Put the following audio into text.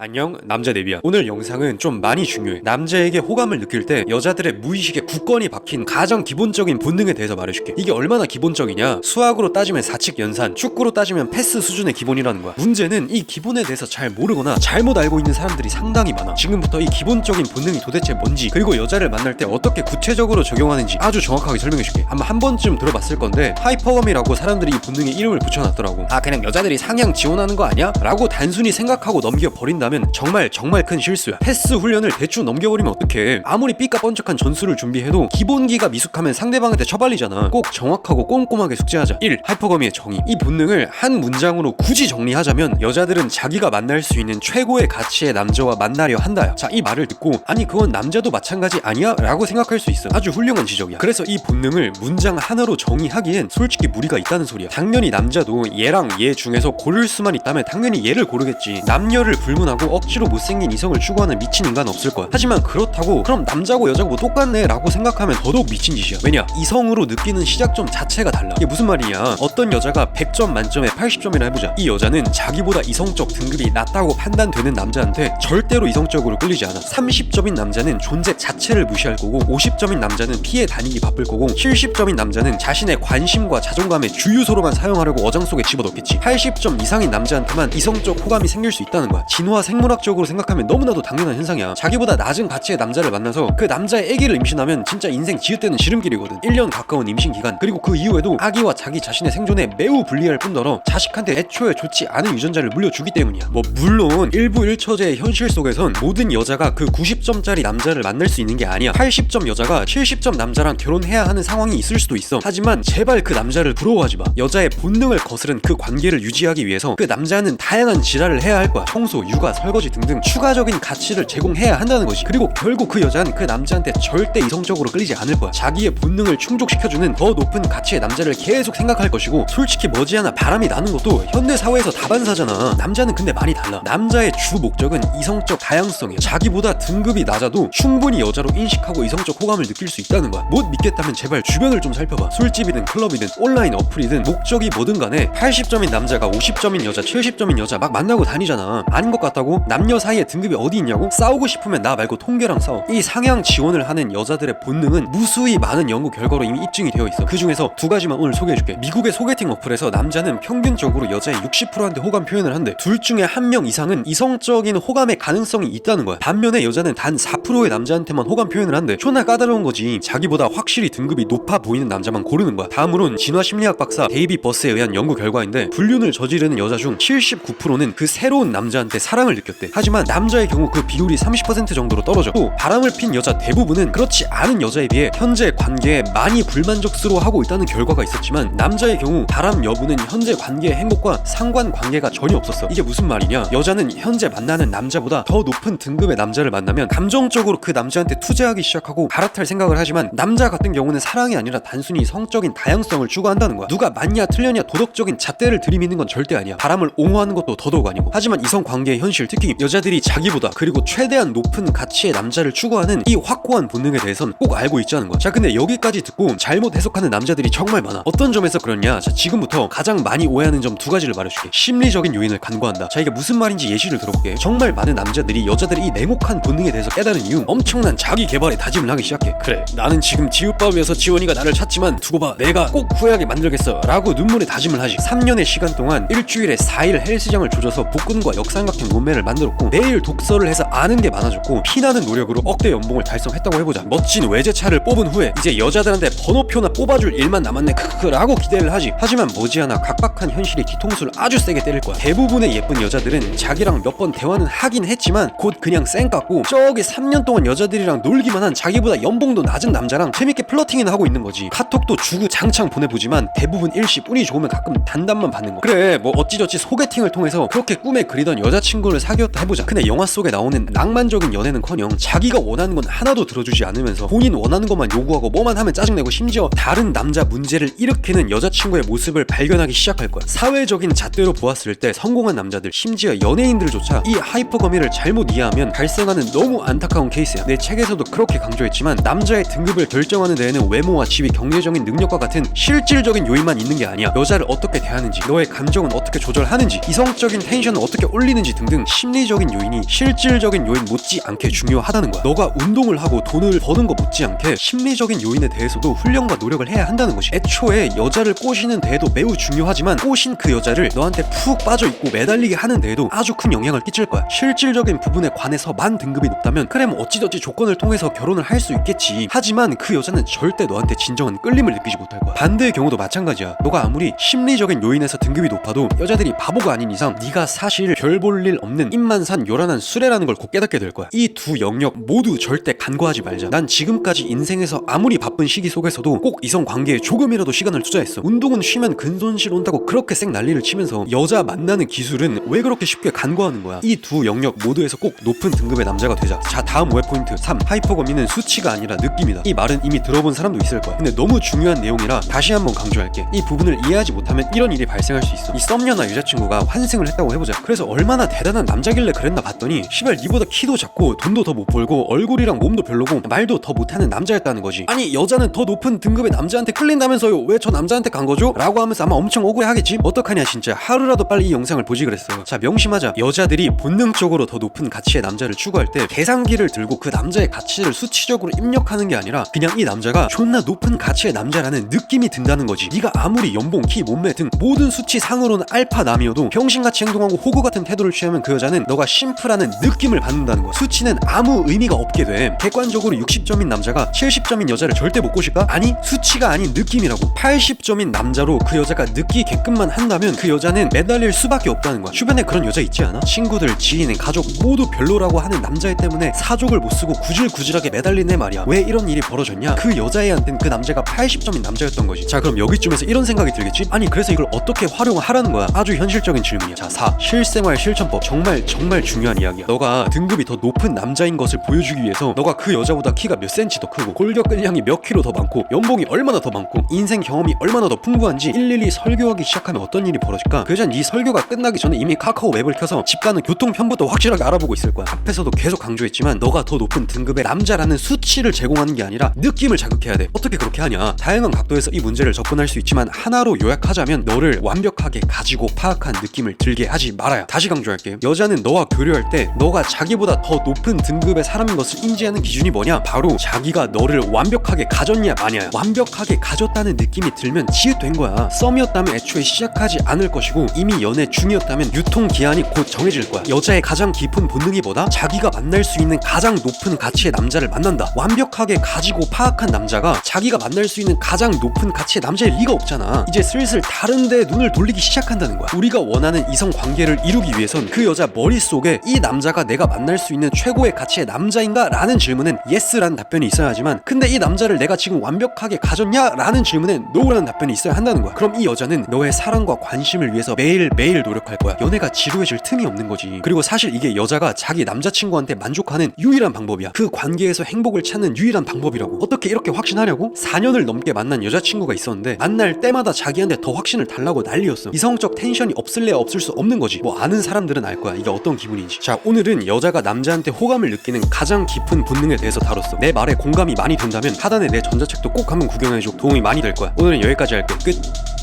안녕 남자 데비야. 오늘 영상은 좀 많이 중요해. 남자에게 호감을 느낄 때 여자들의 무의식에 굳건히 박힌 가장 기본적인 본능에 대해서 말해줄게. 이게 얼마나 기본적이냐? 수학으로 따지면 사칙 연산 축구로 따지면 패스 수준의 기본이라는 거야. 문제는 이 기본에 대해서 잘 모르거나 잘못 알고 있는 사람들이 상당히 많아. 지금부터 이 기본적인 본능이 도대체 뭔지 그리고 여자를 만날 때 어떻게 구체적으로 적용하는지 아주 정확하게 설명해줄게. 아마 한 번쯤 들어봤을 건데 하이퍼검이라고 사람들이 이 본능에 이름을 붙여놨더라고. 아 그냥 여자들이 상향 지원하는 거 아니야? 라고 단순히 생각하고 넘겨버린다 면 정말 정말 큰 실수야. 패스 훈련을 대충 넘겨버리면 어떡해. 아무리 삐까뻔쩍한 전술을 준비해도 기본기가 미숙하면 상대방한테 처발리잖아. 꼭 정확하고 꼼꼼하게 숙제하자. 1. 하이퍼검의 정의. 이 본능을 한 문장으로 굳이 정리하자면 여자들은 자기가 만날 수 있는 최고의 가치의 남자와 만나려 한다야. 자 이 말을 듣고 아니 그건 남자도 마찬가지 아니야? 라고 생각할 수 있어. 아주 훌륭한 지적이야. 그래서 이 본능을 문장 하나로 정의하기엔 솔직히 무리가 있다는 소리야. 당연히 남자도 얘랑 얘 중에서 고를 수만 있다면 당연히 얘를 고르겠지. 남녀를 불문하고 억지로 못생긴 이성을 추구하는 미친 인간 없을 거야. 하지만 그렇다고 그럼 남자고 여자고 뭐 똑같네 라고 생각하면 더더욱 미친 짓이야. 왜냐? 이성으로 느끼는 시작점 자체가 달라. 이게 무슨 말이냐? 어떤 여자가 100점 만점에 80점이라 해보자. 이 여자는 자기보다 이성적 등급이 낮다고 판단되는 남자한테 절대로 이성적으로 끌리지 않아. 30점인 남자는 존재 자체를 무시할 거고 50점인 남자는 피해 다니기 바쁠 거고 70점인 남자는 자신의 관심과 자존감의 주유소로만 사용하려고 어장 속에 집어넣겠지. 80점 이상인 남자한테만 이성적 호감이 생길 수 있다는 거야. 진화 생물학적으로 생각하면 너무나도 당연한 현상이야. 자기보다 낮은 가치의 남자를 만나서 그 남자의 아기를 임신하면 진짜 인생 지읒되는 지름길이거든. 1년 가까운 임신 기간. 그리고 그 이후에도 아기와 자기 자신의 생존에 매우 불리할 뿐더러 자식한테 애초에 좋지 않은 유전자를 물려주기 때문이야. 뭐 물론 일부 일처제의 현실 속에선 모든 여자가 그 90점짜리 남자를 만날 수 있는 게 아니야. 80점 여자가 70점 남자랑 결혼해야 하는 상황이 있을 수도 있어. 하지만 제발 그 남자를 부러워하지 마. 여자의 본능을 거스른 그 관계를 유지하기 위해서 그 남자는 다양한 지랄을 해야 할 거야. 청소, 육아, 설거지 등등 추가적인 가치를 제공해야 한다는 것이 그리고 결국 그 여자는 그 남자한테 절대 이성적으로 끌리지 않을 거야. 자기의 본능을 충족시켜주는 더 높은 가치의 남자를 계속 생각할 것이고 솔직히 머지않아 바람이 나는 것도 현대 사회에서 다반사잖아. 남자는 근데 많이 달라. 남자의 주 목적은 이성적 다양성이야. 자기보다 등급이 낮아도 충분히 여자로 인식하고 이성적 호감을 느낄 수 있다는 거야. 못 믿겠다면 제발 주변을 좀 살펴봐. 술집이든 클럽이든 온라인 어플이든 목적이 뭐든 간에 80점인 남자가 50점인 여자 70점인 여자 막 만나고 다니잖아. 아닌 것 같다고? 남녀 사이에 등급이 어디 있냐고? 싸우고 싶으면 나 말고 통계랑 싸워. 이 상향 지원을 하는 여자들의 본능은 무수히 많은 연구 결과로 이미 입증이 되어 있어. 그 중에서 두 가지만 오늘 소개해줄게. 미국의 소개팅 어플에서 남자는 평균적으로 여자의 60%한테 호감 표현을 한대. 둘 중에 한 명 이상은 이성적인 호감의 가능성이 있다는 거야. 반면에 여자는 단 4%의 남자한테만 호감 표현을 한대. 존나 까다로운 거지. 자기보다 확실히 등급이 높아 보이는 남자만 고르는 거야. 다음으론 진화 심리학 박사 데이비 버스에 의한 연구 결과인데 불륜을 저지르는 여자 중 79%는 그 새로운 남자한테 사랑을 느꼈대. 하지만 남자의 경우 그 비율이 30% 정도로 떨어져 또 바람을 핀 여자 대부분은 그렇지 않은 여자에 비해 현재 관계에 많이 불만족스러워하고 있다는 결과가 있었지만 남자의 경우 바람 여부는 현재 관계의 행복과 상관 관계가 전혀 없었어. 이게 무슨 말이냐? 여자는 현재 만나는 남자보다 더 높은 등급의 남자를 만나면 감정적으로 그 남자한테 투자하기 시작하고 갈아탈 생각을 하지만 남자 같은 경우는 사랑이 아니라 단순히 성적인 다양성을 추구한다는 거야. 누가 맞냐 틀렸냐 도덕적인 잣대를 들이미는 건 절대 아니야. 바람을 옹호하는 것도 더더욱 아니고. 하지만 이성 관계의 현실 특히 여자들이 자기보다 그리고 최대한 높은 가치의 남자를 추구하는 이 확고한 본능에 대해선 꼭 알고 있자는 거야. 자 근데 여기까지 듣고 잘못 해석하는 남자들이 정말 많아. 어떤 점에서 그렇냐? 자 지금부터 가장 많이 오해하는 점 두 가지를 말해줄게. 심리적인 요인을 간과한다. 자 이게 무슨 말인지 예시를 들어볼게. 정말 많은 남자들이 여자들의 이 냉혹한 본능에 대해서 깨달은 이유 엄청난 자기 개발에 다짐을 하기 시작해. 그래 나는 지금 지읒밥에서 지원이가 나를 찾지만 두고 봐. 내가 꼭 후회하게 만들겠어. 라고 눈물에 다짐을 하지. 3년의 시간 동안 일주일에 4일 헬스장을 조져서 복근과 역삼각형 몸매 를 만들었고 매일 독서를 해서 아는 게 많아졌고 피나는 노력으로 억대 연봉을 달성했다고 해보자. 멋진 외제차를 뽑은 후에 이제 여자들한테 번호표나 뽑아줄 일만 남았네. 크크크라고 기대를 하지. 하지만 머지않아 각박한 현실이 뒤통수를 아주 세게 때릴 거야. 대부분의 예쁜 여자들은 자기랑 몇 번 대화는 하긴 했지만 곧 그냥 쌩 깎고 저기 3년 동안 여자들이랑 놀기만 한 자기보다 연봉도 낮은 남자랑 재밌게 플러팅이나 하고 있는 거지. 카톡도 주구 장창 보내보지만 대부분 일시 운이 좋으면 가끔 단단만 받는 거. 그래 뭐 어찌저찌 소개팅을 통해서 그렇게 꿈에 그리던 여자친구를 사귀었다 해보자. 근데 영화 속에 나오는 낭만적인 연애는커녕 자기가 원하는 건 하나도 들어주지 않으면서 본인 원하는 것만 요구하고 뭐만 하면 짜증내고 심지어 다른 남자 문제를 일으키는 여자친구의 모습을 발견하기 시작할 거야. 사회적인 잣대로 보았을 때 성공한 남자들 심지어 연예인들조차 이 하이퍼거미를 잘못 이해하면 발생하는 너무 안타까운 케이스야. 내 책에서도 그렇게 강조했지만 남자의 등급을 결정하는 데에는 외모와 지위 경제적인 능력과 같은 실질적인 요인만 있는 게 아니야. 여자를 어떻게 대하는지 너의 감정은 어떻게 조절하는지 이성적인 텐션을 어떻게 올리는지 등등 심리적인 요인이 실질적인 요인 못지 않게 중요하다는 거야. 너가 운동을 하고 돈을 버는 거 못지않게 심리적인 요인에 대해서도 훈련과 노력을 해야 한다는 것이. 애초에 여자를 꼬시는 데에도 매우 중요하지만 꼬신 그 여자를 너한테 푹 빠져 있고 매달리게 하는 데에도 아주 큰 영향을 끼칠 거야. 실질적인 부분에 관해서만 등급이 높다면 그래 뭐 어찌저찌 조건을 통해서 결혼을 할 수 있겠지. 하지만 그 여자는 절대 너한테 진정한 끌림을 느끼지 못할 거야. 반대의 경우도 마찬가지야. 너가 아무리 심리적인 요인에서 등급이 높아도 여자들이 바보가 아닌 이상 네가 사실 별 볼 일 없는 입만 산 요란한 수레라는 걸 곧 깨닫게 될 거야. 이 두 영역 모두 절대 간과하지 말자. 난 지금까지 인생에서 아무리 바쁜 시기 속에서도 꼭 이성 관계에 조금이라도 시간을 투자했어. 운동은 쉬면 근손실 온다고 그렇게 쌩 난리를 치면서 여자 만나는 기술은 왜 그렇게 쉽게 간과하는 거야? 이 두 영역 모두에서 꼭 높은 등급의 남자가 되자. 자, 다음 웹 포인트 3. 하이퍼거미는 수치가 아니라 느낌이다. 이 말은 이미 들어본 사람도 있을 거야. 근데 너무 중요한 내용이라 다시 한번 강조할게. 이 부분을 이해하지 못하면 이런 일이 발생할 수 있어. 이 썸녀나 여자친구가 환승을 했다고 해보자. 그래서 얼마나 대단한 남자길래 그랬나 봤더니 시발 니보다 키도 작고 돈도 더 못 벌고 얼굴이랑 몸도 별로고 말도 더 못하는 남자였다는 거지. 아니 여자는 더 높은 등급의 남자한테 끌린다면서요. 왜 저 남자한테 간 거죠? 라고 하면서 아마 엄청 억울해하겠지. 어떡하냐 진짜. 하루라도 빨리 이 영상을 보지 그랬어. 자 명심하자. 여자들이 본능적으로 더 높은 가치의 남자를 추구할 때 계산기를 들고 그 남자의 가치를 수치적으로 입력하는 게 아니라 그냥 이 남자가 존나 높은 가치의 남자라는 느낌이 든다는 거지. 네가 아무리 연봉, 키, 몸매 등 모든 수치 상으로는 알파 남이어도 병신같이 행동하고 호구 같은 태도를 취하면 그 여자는 너가 심플하는 느낌을 받는다는 거야. 수치는 아무 의미가 없게 돼. 객관적으로 60점인 남자가 70점인 여자를 절대 못 꼬실까? 아니 수치가 아닌 느낌이라고. 80점인 남자로 그 여자가 느끼게끔만 한다면 그 여자는 매달릴 수밖에 없다는 거야. 주변에 그런 여자 있지 않아? 친구들, 지인, 가족 모두 별로라고 하는 남자애 때문에 사족을 못 쓰고 구질구질하게 매달린 애 말이야. 왜 이런 일이 벌어졌냐? 그 여자애한테는 그 남자가 80점인 남자였던 거지. 자 그럼 여기쯤에서 이런 생각이 들겠지? 아니 그래서 이걸 어떻게 활용을 하라는 거야? 아주 현실적인 질문이야. 자 4. 실생활 실천법. 정말 정말 중요한 이야기야. 너가 등급이 더 높은 남자인 것을 보여주기 위해서 너가 그 여자보다 키가 몇 센치 더 크고 골격 근량이 몇 킬로 더 많고 연봉이 얼마나 더 많고 인생 경험이 얼마나 더 풍부한지 일일이 설교하기 시작하면 어떤 일이 벌어질까? 그 여자는 이 설교가 끝나기 전에 이미 카카오 웹을 켜서 집 가는 교통편부터 확실하게 알아보고 있을 거야. 앞에서도 계속 강조했지만 너가 더 높은 등급의 남자라는 수치를 제공하는 게 아니라 느낌을 자극해야 돼. 어떻게 그렇게 하냐? 다양한 각도에서 이 문제를 접근할 수 있지만 하나로 요약하자면 너를 완벽하게 가지고 파악한 느낌을 들게 하지 말아야. 다시 강조할게요. 여자는 너와 교류할 때 너가 자기보다 더 높은 등급의 사람인 것을 인지하는 기준이 뭐냐? 바로 자기가 너를 완벽하게 가졌냐 마냐야. 완벽하게 가졌다는 느낌이 들면 지읒된 거야. 썸이었다면 애초에 시작하지 않을 것이고 이미 연애 중이었다면 유통 기한이 곧 정해질 거야. 여자의 가장 깊은 본능이 뭐다? 자기가 만날 수 있는 가장 높은 가치의 남자를 만난다. 완벽하게 가지고 파악한 남자가 자기가 만날 수 있는 가장 높은 가치의 남자일 리가 없잖아. 이제 슬슬 다른 데 눈을 돌리기 시작한다는 거야. 우리가 원하는 이성 관계를 이루기 위해선 그 여자 머릿속에 이 남자가 내가 만날 수 있는 최고의 가치의 남자인가? 라는 질문은 yes라는 답변이 있어야 하지만 근데 이 남자를 내가 지금 완벽하게 가졌냐? 라는 질문엔 no라는 답변이 있어야 한다는 거야. 그럼 이 여자는 너의 사랑과 관심을 위해서 매일매일 노력할 거야. 연애가 지루해질 틈이 없는 거지. 그리고 사실 이게 여자가 자기 남자친구한테 만족하는 유일한 방법이야. 그 관계에서 행복을 찾는 유일한 방법이라고. 어떻게 이렇게 확신하냐고? 4년을 넘게 만난 여자친구가 있었는데 만날 때마다 자기한테 더 확신을 달라고 난리였어. 이성적 텐션이 없을래야 없을 수 없는 거지. 뭐 아는 사람들은 알 거야. 이게 어떤 기분인지. 자, 오늘은 여자가 남자한테 호감을 느끼는 가장 깊은 본능에 대해서 다뤘어. 내 말에 공감이 많이 된다면 하단에 내 전자책도 꼭 한번 구경해줘. 도움이 많이 될 거야. 오늘은 여기까지 할게. 끝.